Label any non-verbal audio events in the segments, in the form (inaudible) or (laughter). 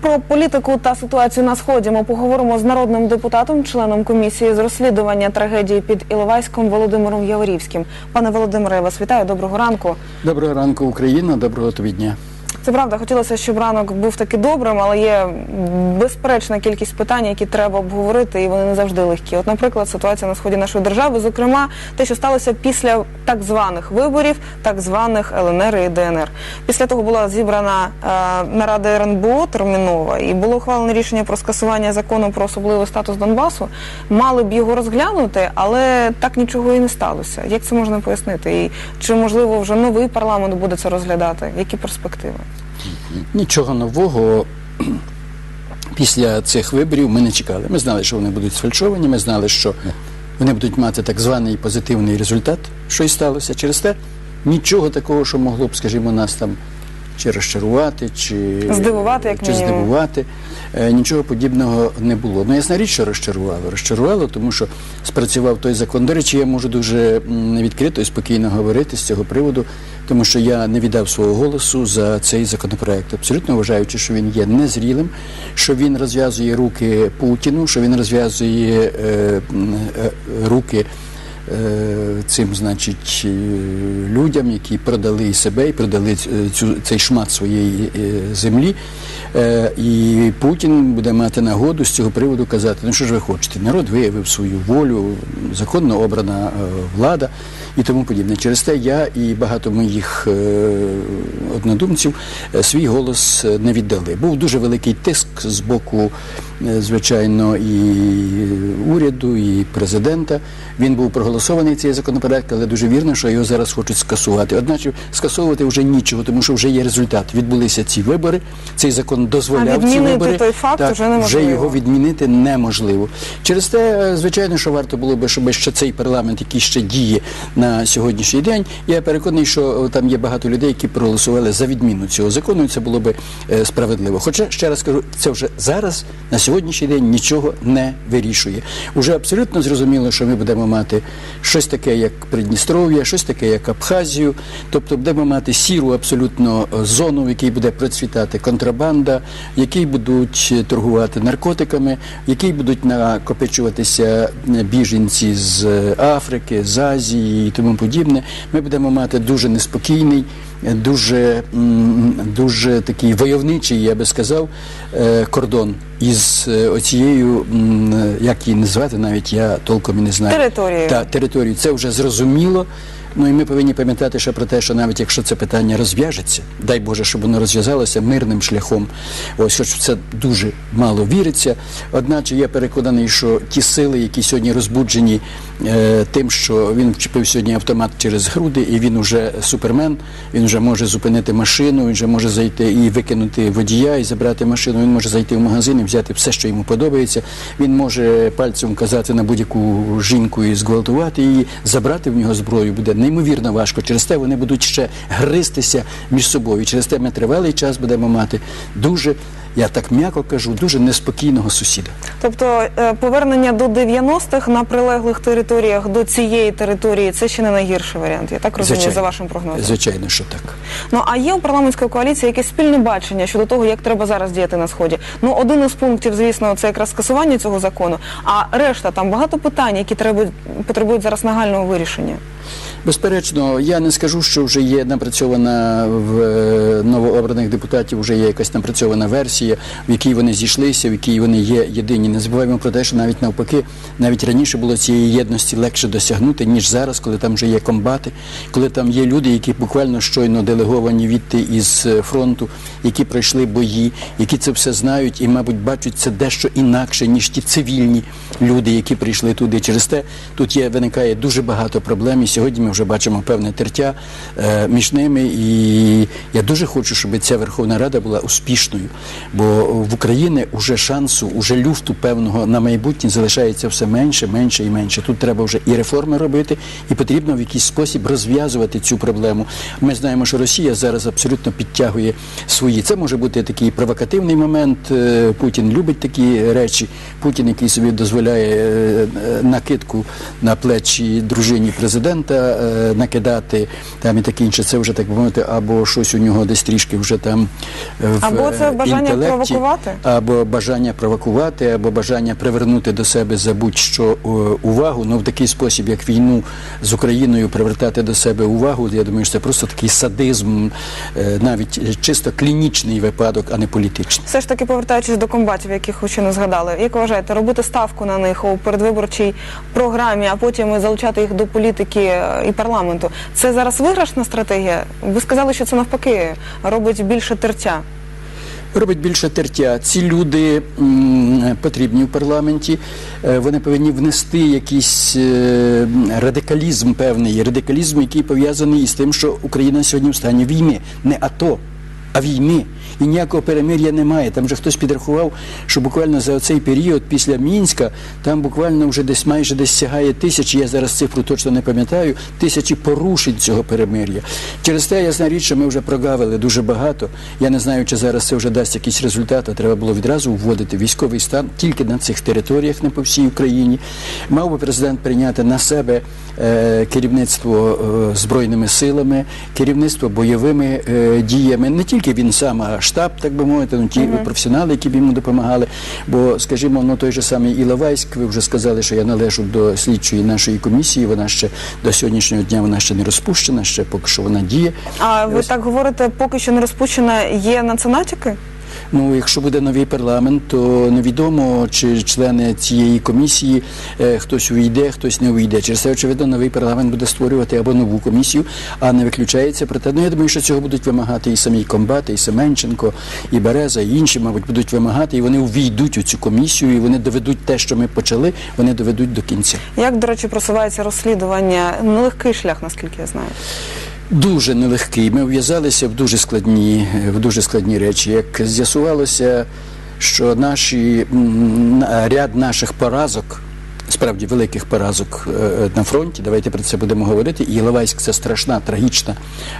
Про політику та ситуацію на сході ми поговоримо з народним депутатом, членом комісії з розслідування трагедії під Іловайськом Володимиром Яворівським. Пане Володимире, я вас вітаю. Доброго ранку. Доброго ранку, Україна, доброго тобі дня. Це правда, хотілося, щоб ранок був таки добрим, але є безперечна кількість питань, які треба обговорити, і вони не завжди легкі. От, наприклад, ситуація на сході нашої держави, зокрема, те, що сталося після так званих виборів, так званих ЛНР і ДНР. Після того була зібрана е, нарада РНБО термінова, і було ухвалене рішення про скасування закону про особливий статус Донбасу. Мали б його розглянути, але так нічого і не сталося. Як це можна пояснити? І чи можливо вже новий парламент буде це розглядати? Які перспективи? Нічого нового (clears throat) після цих виборів ми не чекали. Ми знали, що вони будуть сфальшовані, ми знали, що вони будуть мати так званий позитивний результат, що і сталося. Через те нічого такого, що могло б, скажімо, нас там чи розчарувати, чи Здивувати, як чи здивувати. Е, Нічого подібного не було. Ну, ясна річ, що розчарувало. Розчарувало, тому що спрацював той закон. До речі, я можу дуже відкрито і спокійно говорити з цього приводу, тому що я не віддав свого голосу за цей законопроект. Абсолютно вважаючи, що він є незрілим, що він розв'язує руки Путіну, що він розв'язує е, е, руки. Е, Цим, значить, е, людям, які продали і себе і продали цю, цей шмат своєї е, землі. Е, І Путін буде мати нагоду з цього приводу казати, ну що ж ви хочете, народ виявив свою волю, законно обрана е, влада і тому подібне. Через те я і багато моїх е, однодумців е, свій голос е, не віддали. Був дуже великий тиск з боку, е, звичайно, і уряду, і президента. Він був проголосований цей законопроект, але дуже вірно, що його зараз хочуть скасувати. Одначе скасовувати вже нічого, тому що вже є результат. Відбулися ці вибори. Цей закон дозволяв А ці відмінити вибори. той факт Так, вже неможливо. Вже його відмінити неможливо. Через те, е, звичайно, що варто було би, щоб ще цей парламент, який ще діє на сьогоднішній день. Я переконаний, що е, там є багато людей, які проголосували за відміну цього закону, і це було би е, справедливо. Хоча ще раз кажу, це вже зараз на сьогоднішній день нічого не вирішує. Уже абсолютно зрозуміло, що ми будемо мати щось таке, як Придністров'я, щось таке, як Абхазію. Тобто будемо мати сіру абсолютно е, зону, в якій буде процвітати контрабанда, в якій будуть е, торгувати наркотиками, в якій будуть накопичуватися е, біженці з Африки, з Азії і тому подібне. Ми будемо мати дуже неспокійний, дуже, дуже такий войовничий, я би сказав, е, кордон із е, оцією, як її назвати, навіть я толком і не знаю. Територією. Та, територію. Це вже зрозуміло. Ну і ми повинні пам'ятати ще про те, що навіть якщо це питання розв'яжеться, дай Боже, щоб воно розв'язалося мирним шляхом. Ось хоч в це дуже мало віриться. Одначе я переконаний, що ті сили, які сьогодні розбуджені е, тим, що він вчепив сьогодні автомат через груди, і він уже супермен, він вже може зупинити машину, він вже може зайти і викинути водія, і забрати машину. Він може зайти в магазин і взяти все, що йому подобається. Він може пальцем казати на будь-яку жінку і зґвалтувати її, забрати в нього зброю буде неймовірно важко. Через те вони будуть ще гристися між собою. Через те ми тривалий час будемо мати дуже, я так м'яко кажу, дуже неспокійного сусіда. Тобто е, повернення до 90-х на прилеглих територіях до цієї території це ще не найгірший варіант. Я так розумію, за вашим прогнозом. Звичайно, що так. Ну а є у парламентської коаліції якесь спільне бачення щодо того, як треба зараз діяти на сході. Ну один із пунктів, звісно, це якраз скасування цього закону. А решта там багато питань, які треба потребують зараз нагального вирішення. Безперечно, я не скажу, що вже є напрацьована в е, новообраних депутатів, вже є якась напрацьована версія, в якій вони зійшлися, в якій вони є єдині. Не забуваємо про те, що навіть навпаки, навіть раніше було цієї єдності легше досягнути, ніж зараз, коли там вже є комбати, коли там є люди, які буквально щойно делеговані відти із е, фронту, які пройшли бої, які це все знають і, мабуть, бачать це дещо інакше, ніж ті цивільні люди, які прийшли туди. Через те тут є виникає дуже багато проблем. Сьогодні ми вже бачимо певне тертя е, між ними. І я дуже хочу, щоб ця Верховна Рада була успішною, бо в Україні вже шансу, уже люфту певного на майбутнє залишається все менше, менше і менше. Тут треба вже і реформи робити, і потрібно в якийсь спосіб розв'язувати цю проблему. Ми знаємо, що Росія зараз абсолютно підтягує свої. Це може бути такий провокативний момент. Е, Путін любить такі речі. Путін, який собі дозволяє е, накидку на плечі дружині президента. Президента е, накидати там і таке інше. Це вже так би мовити, або щось у нього десь трішки вже там е, в Або це е, бажання провокувати? або бажання провокувати, або бажання привернути до себе за будь-що е, увагу. Ну в такий спосіб, як війну з Україною привертати до себе увагу. Я думаю, що це просто такий садизм, е, навіть чисто клінічний випадок, а не політичний. Все ж таки повертаючись до комбатів, яких ви ще не згадали, як вважаєте, робити ставку на них у передвиборчій програмі, а потім залучати їх до політики і парламенту. Це зараз виграшна стратегія? Ви сказали, що це навпаки робить більше тертя. робить більше тертя. Ці люди м, потрібні в парламенті. Е, Вони повинні внести якийсь е, радикалізм певний, радикалізм, який пов'язаний із тим, що Україна сьогодні в стані війни, не АТО, а війни. І ніякого перемир'я немає. Там вже хтось підрахував, що буквально за цей період після Мінська там буквально вже десь майже десь сягає тисячі, я зараз цифру точно не пам'ятаю, тисячі порушень цього перемир'я. Через те ясна річ, що ми вже прогавили дуже багато. Я не знаю, чи зараз це вже дасть якийсь результат, а треба було відразу вводити військовий стан тільки на цих територіях, не по всій Україні. Мав би президент прийняти на себе е, керівництво е, збройними силами, керівництво бойовими е, діями. Не тільки він сам, а штаб, так би мовити, ну ті професіонали, які б йому допомагали. Бо, скажімо, ну той же самий Іловайськ, ви вже сказали, що я належу до слідчої нашої комісії. Вона ще до сьогоднішнього дня вона ще не розпущена, ще поки що вона діє. А ви Ось. так говорите, поки що не розпущена, є на це натяки? Ну, якщо буде новий парламент, то невідомо, чи члени цієї комісії е, хтось увійде, хтось не увійде. Через це, очевидно, новий парламент буде створювати або нову комісію, а не виключається проте. Ну, я думаю, що цього будуть вимагати і самі комбати, і Семенченко, і Береза, і інші, мабуть, будуть вимагати, і вони увійдуть у цю комісію, і вони доведуть те, що ми почали, вони доведуть до кінця. Як, до речі, просувається розслідування? Нелегкий шлях, наскільки я знаю. Дуже нелегкий. Ми в'язалися в дуже складні, в дуже складні речі. Як з'ясувалося, що наші ряд наших поразок. Справді великих поразок е, на фронті. Давайте про це будемо говорити. І Іловайськ це страшна, трагічна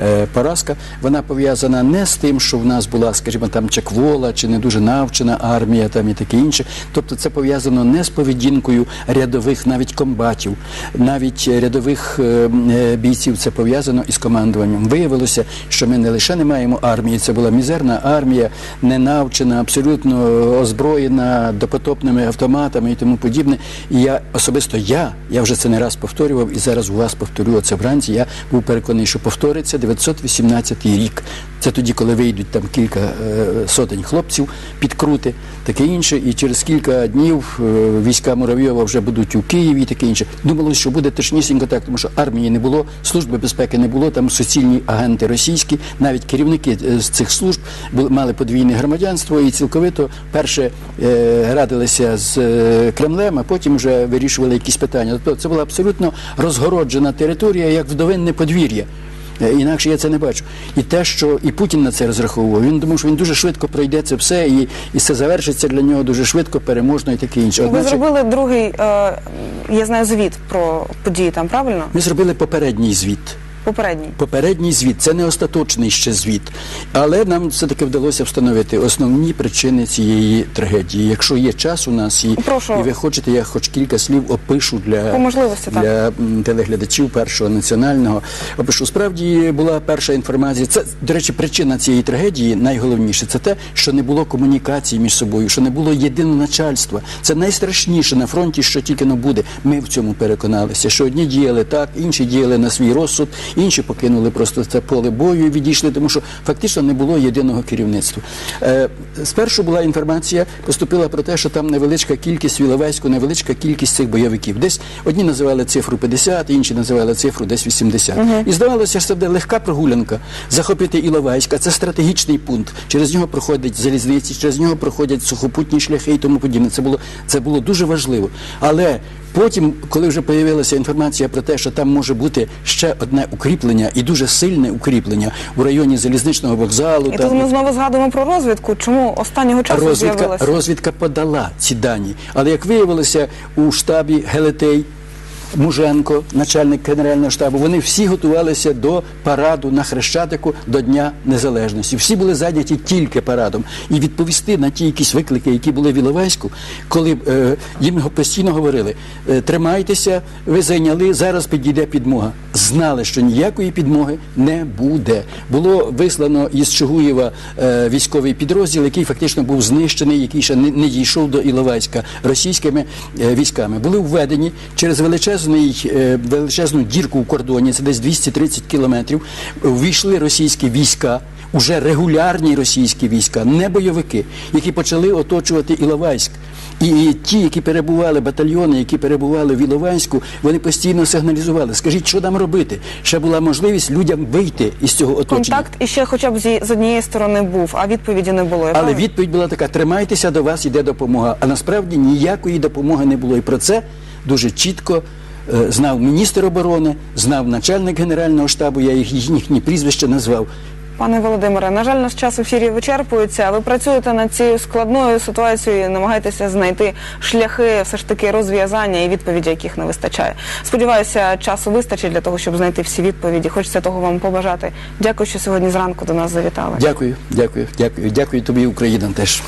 е, поразка. Вона пов'язана не з тим, що в нас була, скажімо, там чеквола чи не дуже навчена армія, там і таке інше. Тобто це пов'язано не з поведінкою рядових, навіть комбатів, навіть рядових е, е, бійців. Це пов'язано із командуванням. Виявилося, що ми не лише не маємо армії, це була мізерна армія, ненавчена, абсолютно озброєна допотопними автоматами і тому подібне. І я особисто я, я вже це не раз повторював, і зараз у вас повторю це вранці. Я був переконаний, що повториться 918 рік. Це тоді, коли вийдуть там кілька е, сотень хлопців підкрути, таке інше. І через кілька днів е, війська Муравйова вже будуть у Києві і таке інше. Думалось, що буде точнісінько так, тому що армії не було, служби безпеки не було, там суцільні агенти російські, навіть керівники е, з цих служб були, мали подвійне громадянство і цілковито перше радилися з Кремлем, а потім вже вирішували якісь питання. Тобто це була абсолютно розгороджена територія, як вдовинне подвір'я. Е, Інакше я це не бачу. І те, що і Путін на це розраховував, він думав, що він дуже швидко пройде це все, і, і це завершиться для нього дуже швидко, переможно і таке інше. Ви Одначе зробили другий, е, я знаю, звіт про події там, правильно? ми зробили попередній звіт. Попередній. Попередній звіт це не остаточний ще звіт, але нам все таки вдалося встановити основні причини цієї трагедії. Якщо є час у нас і, Прошу. і ви хочете, я хоч кілька слів опишу для, для телеглядачів першого національного. Опишу справді була перша інформація. Це до речі, причина цієї трагедії найголовніше це те, що не було комунікації між собою, що не було єдиного начальства. Це найстрашніше на фронті, що тільки не буде. Ми в цьому переконалися, що одні діяли так, інші діяли на свій розсуд, інші покинули просто це поле бою і відійшли, тому що фактично не було єдиного керівництва. Е, спершу була інформація, поступила про те, що там невеличка кількість в Іловайську, невеличка кількість цих бойовиків. Десь одні називали цифру 50, інші називали цифру десь 80. І здавалося, що це буде легка прогулянка захопити Іловайськ, а це стратегічний пункт. Через нього проходять залізниці, через нього проходять сухопутні шляхи і тому подібне. Це було це було дуже важливо. Але Потім, коли вже появилася інформація про те, що там може бути ще одне укріплення і дуже сильне укріплення у районі залізничного вокзалу, І там, тут ми знову згадуємо про розвідку. Чому останнього часу розвідка, з'явилася? розвідка подала ці дані. Але як виявилося у штабі Гелетей, Муженко, начальник генерального штабу, вони всі готувалися до параду на Хрещатику до Дня Незалежності. Всі були зайняті тільки парадом. І відповісти на ті якісь виклики, які були в Іловайську, коли е, їм постійно говорили: е, тримайтеся, ви зайняли, зараз підійде підмога. Знали, що ніякої підмоги не буде. Було вислано із Чугуєва е, військовий підрозділ, який фактично був знищений, який ще не, не дійшов до Іловайська російськими е, військами. Були введені через величезний, е, величезну дірку в кордоні, це десь 230 кілометрів. Ввійшли російські війська. Уже регулярні російські війська, не бойовики, які почали оточувати Іловайськ. І, ті, які перебували, батальйони, які перебували в Іловайську, вони постійно сигналізували. Скажіть, що нам робити? Ще була можливість людям вийти із цього оточення. Контакт іще хоча б з однієї сторони був, а відповіді не було. Але правильно? відповідь була така: тримайтеся, до вас йде допомога. А насправді ніякої допомоги не було. І про це дуже чітко знав міністр оборони, знав начальник генерального штабу. Я їх їхні прізвища назвав. Пане Володимире, на жаль, наш час в ефірі вичерпується. Ви працюєте над цією складною ситуацією, і намагаєтеся знайти шляхи все ж таки розв'язання і відповіді, яких не вистачає. Сподіваюся, часу вистачить для того, щоб знайти всі відповіді. Хочеться того вам побажати. Дякую, що сьогодні зранку до нас завітали. Дякую, дякую, дякую, дякую тобі, Україна, теж.